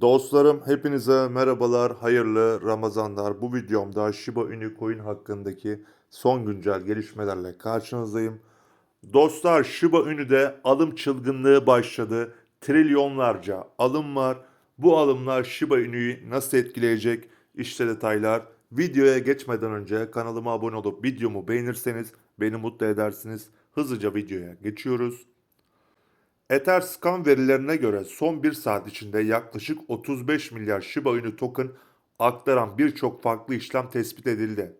Dostlarım hepinize merhabalar, hayırlı Ramazanlar. Bu videomda Shiba Inu Coin hakkındaki son güncel gelişmelerle karşınızdayım. Dostlar Shiba Inu'de alım çılgınlığı başladı. Trilyonlarca alım var. Bu alımlar Shiba Inu'yu nasıl etkileyecek? İşte detaylar. Videoya geçmeden önce kanalıma abone olup videomu beğenirseniz beni mutlu edersiniz. Hızlıca videoya geçiyoruz. Etherscan verilerine göre son 1 saat içinde yaklaşık 35 milyar Shiba Inu token aktaran birçok farklı işlem tespit edildi.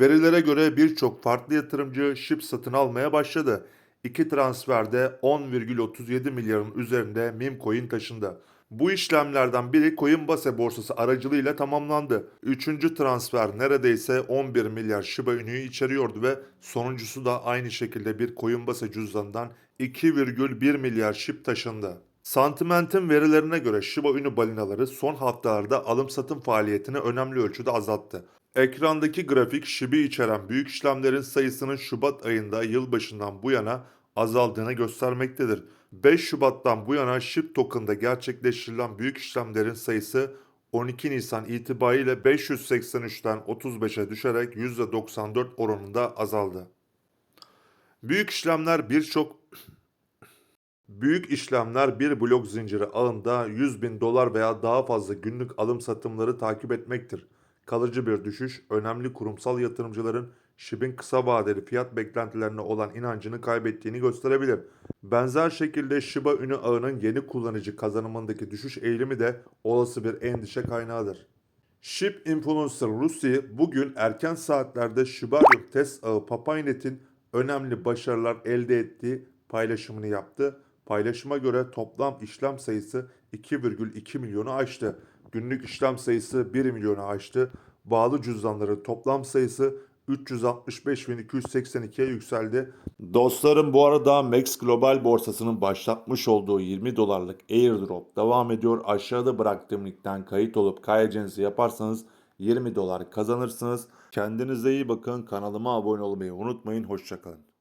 Verilere göre birçok farklı yatırımcı SHIB satın almaya başladı. İki transferde 10,37 milyarın üzerinde meme coin taşındı. Bu işlemlerden biri Coinbase borsası aracılığıyla tamamlandı. Üçüncü transfer neredeyse 11 milyar Shiba Inu'yu içeriyordu ve sonuncusu da aynı şekilde bir Coinbase cüzdanından 2,1 milyar SHIB taşındı. Sentiment'in verilerine göre Shiba Inu balinaları son haftalarda alım satım faaliyetini önemli ölçüde azalttı. Ekrandaki grafik SHIB'i içeren büyük işlemlerin sayısının Şubat ayında yılbaşından bu yana azaldığını göstermektedir. 5 Şubat'tan bu yana SHIB token'da gerçekleştirilen büyük işlemlerin sayısı 12 Nisan itibariyle 583'ten 35'e düşerek %94 oranında azaldı. Büyük işlemler birçok Büyük işlemler bir blok zinciri ağında 100 bin dolar veya daha fazla günlük alım satımları takip etmektir. Kalıcı bir düşüş, önemli kurumsal yatırımcıların SHIB'in kısa vadeli fiyat beklentilerine olan inancını kaybettiğini gösterebilir. Benzer şekilde Shiba Inu ağının yeni kullanıcı kazanımındaki düşüş eğilimi de olası bir endişe kaynağıdır. SHIB influencer Lucy bugün erken saatlerde Shibarium test ağı Papaynet'in önemli başarılar elde ettiği paylaşımını yaptı. Paylaşıma göre toplam işlem sayısı 2,2 milyonu aştı. Günlük işlem sayısı 1 milyonu aştı. Bağlı cüzdanların toplam sayısı 365.282'ye yükseldi. Dostlarım bu arada Max Global borsasının başlatmış olduğu 20 dolarlık airdrop devam ediyor. Aşağıda bıraktığım linkten kayıt olup kaydınızı yaparsanız 20 dolar kazanırsınız. Kendinize iyi bakın. Kanalıma abone olmayı unutmayın. Hoşçakalın.